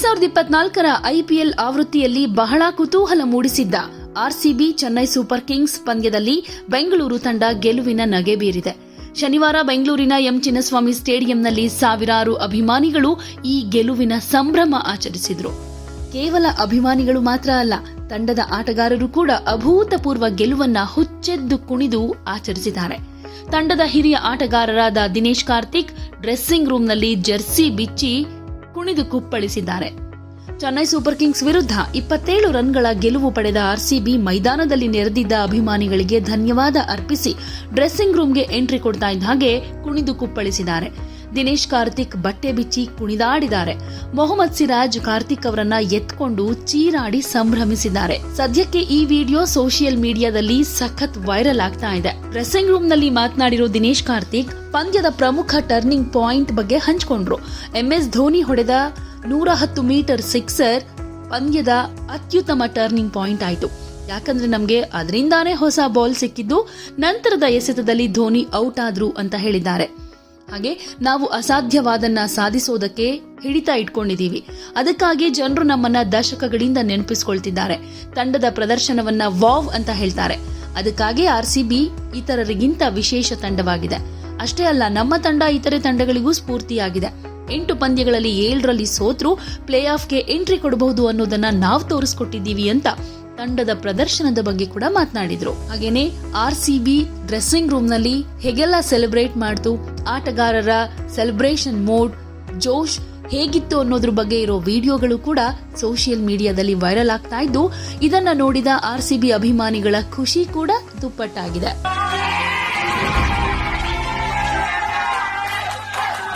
ಸಾವಿರದ ಇಪ್ಪತ್ನಾಲ್ಕರ ಐಪಿಎಲ್ ಆವೃತ್ತಿಯಲ್ಲಿ ಬಹಳ ಕುತೂಹಲ ಮೂಡಿಸಿದ್ದ ಆರ್ಸಿಬಿ ಚೆನ್ನೈ ಸೂಪರ್ ಕಿಂಗ್ಸ್ ಪಂದ್ಯದಲ್ಲಿ ಬೆಂಗಳೂರು ತಂಡ ಗೆಲುವಿನ ನಗೆ ಬೀರಿದೆ. ಶನಿವಾರ ಬೆಂಗಳೂರಿನ ಎಂ ಚಿನ್ನಸ್ವಾಮಿ ಸ್ಟೇಡಿಯಂನಲ್ಲಿ ಸಾವಿರಾರು ಅಭಿಮಾನಿಗಳು ಈ ಗೆಲುವಿನ ಸಂಭ್ರಮ ಆಚರಿಸಿದ್ರು. ಕೇವಲ ಅಭಿಮಾನಿಗಳು ಮಾತ್ರ ಅಲ್ಲ, ತಂಡದ ಆಟಗಾರರು ಕೂಡ ಅಭೂತಪೂರ್ವ ಗೆಲುವನ್ನ ಹುಚ್ಚೆದ್ದು ಕುಣಿದು ಆಚರಿಸಿದ್ದಾರೆ. ತಂಡದ ಹಿರಿಯ ಆಟಗಾರರಾದ ದಿನೇಶ್ ಕಾರ್ತಿಕ್ ಡ್ರೆಸ್ಸಿಂಗ್ ರೂಮ್ನಲ್ಲಿ ಜೆರ್ಸಿ ಬಿಚ್ಚಿ ಕುಣಿದು ಕುಪ್ಪಳಿಸಿದ್ದಾರೆ. ಚೆನ್ನೈ ಸೂಪರ್ ಕಿಂಗ್ಸ್ ವಿರುದ್ಧ ಇಪ್ಪತ್ತೇಳು ರನ್ಗಳ ಗೆಲುವು ಪಡೆದ ಆರ್ಸಿಬಿ ಮೈದಾನದಲ್ಲಿ ನೆರೆದಿದ್ದ ಅಭಿಮಾನಿಗಳಿಗೆ ಧನ್ಯವಾದ ಅರ್ಪಿಸಿ ಡ್ರೆಸ್ಸಿಂಗ್ ರೂಮ್ಗೆ ಎಂಟ್ರಿ ಕೊಡ್ತಾ ಇದ್ದ ಹಾಗೆ ಕುಣಿದು ಕುಪ್ಪಳಿಸಿದ್ದಾರೆ. ದಿನೇಶ್ ಕಾರ್ತಿಕ್ ಬಟ್ಟೆ ಬಿಚ್ಚಿ ಕುಣಿದಾಡಿದ್ದಾರೆ. ಮೊಹಮ್ಮದ್ ಸಿರಾಜ್ ಕಾರ್ತಿಕ್ ಅವರನ್ನ ಎತ್ಕೊಂಡು ಚೀರಾಡಿ ಸಂಭ್ರಮಿಸಿದ್ದಾರೆ. ಸದ್ಯಕ್ಕೆ ಈ ವಿಡಿಯೋ ಸೋಷಿಯಲ್ ಮೀಡಿಯಾದಲ್ಲಿ ಸಖತ್ ವೈರಲ್ ಆಗ್ತಾ ಇದೆ. ಡ್ರೆಸ್ಸಿಂಗ್ ರೂಮ್ನಲ್ಲಿ ಮಾತನಾಡಿರೋ ದಿನೇಶ್ ಕಾರ್ತಿಕ್ ಪಂದ್ಯದ ಪ್ರಮುಖ ಟರ್ನಿಂಗ್ ಪಾಯಿಂಟ್ ಬಗ್ಗೆ ಹಂಚಿಕೊಂಡ್ರು. ಎಂಎಸ್ ಧೋನಿ ಹೊಡೆದ ನೂರ ಹತ್ತು ಮೀಟರ್ ಸಿಕ್ಸರ್ ಪಂದ್ಯದ ಅತ್ಯುತ್ತಮ ಟರ್ನಿಂಗ್ ಪಾಯಿಂಟ್ ಆಯಿತು. ಯಾಕಂದ್ರೆ ನಮಗೆ ಅದರಿಂದಾನೇ ಹೊಸ ಬಾಲ್ ಸಿಕ್ಕಿದ್ದು, ನಂತರದ ಎಸೆತದಲ್ಲಿ ಧೋನಿ ಔಟ್ ಆದ್ರು ಅಂತ ಹೇಳಿದ್ದಾರೆ. ಹಾಗೆ ನಾವು ಅಸಾಧ್ಯವಾದನ್ನ ಸಾಧಿಸೋದಕ್ಕೆ ಹಿಡಿತ ಇಟ್ಕೊಂಡಿದ್ದೀವಿ. ಅದಕ್ಕಾಗಿ ಜನರು ನಮ್ಮನ್ನ ದಶಕಗಳಿಂದ ನೆನಪಿಸ್ಕೊಳ್ತಿದ್ದಾರೆ. ತಂಡದ ಪ್ರದರ್ಶನವನ್ನ ವಾವ್ ಅಂತ ಹೇಳ್ತಾರೆ. ಅದಕ್ಕಾಗಿ ಬಿ ಇತರರಿಗಿಂತ ವಿಶೇಷ ತಂಡವಾಗಿದೆ. ಅಷ್ಟೇ ಅಲ್ಲ, ನಮ್ಮ ತಂಡ ಇತರೆ ತಂಡಗಳಿಗೂ ಸ್ಫೂರ್ತಿಯಾಗಿದೆ. ಎಂಟು ಪಂದ್ಯಗಳಲ್ಲಿ ಏಳರಲ್ಲಿ ಸೋತ್ರು ಪ್ಲೇ ಆಫ್ಗೆ ಎಂಟ್ರಿ ಕೊಡಬಹುದು ಅನ್ನೋದನ್ನ ನಾವು ತೋರಿಸ್ಕೊಟ್ಟಿದ್ದೀವಿ ಅಂತ ತಂಡದ ಪ್ರದರ್ಶನದ ಬಗ್ಗೆ ಕೂಡ ಮಾತನಾಡಿದ್ರು. ಹಾಗೇನೆ ಆರ್ ಸಿ ಬಿ ಡ್ರೆಸ್ಸಿಂಗ್ ರೂಮ್ನಲ್ಲಿ ಹೇಗೆಲ್ಲ ಸೆಲೆಬ್ರೇಟ್ ಮಾಡ್ತು, ಆಟಗಾರರ ಸೆಲೆಬ್ರೇಷನ್ ಮೋಡ್, ಜೋಶ್ ಹೇಗಿತ್ತು ಅನ್ನೋದ್ರ ಬಗ್ಗೆ ಇರೋ ವಿಡಿಯೋಗಳು ಕೂಡ ಸೋಷಿಯಲ್ ಮೀಡಿಯಾದಲ್ಲಿ ವೈರಲ್ ಆಗ್ತಾ ಇದ್ದು, ಇದನ್ನ ನೋಡಿದ ಆರ್ ಸಿ ಬಿ ಅಭಿಮಾನಿಗಳ ಖುಷಿ ಕೂಡ ದುಪ್ಪಟ್ಟಾಗಿದೆ.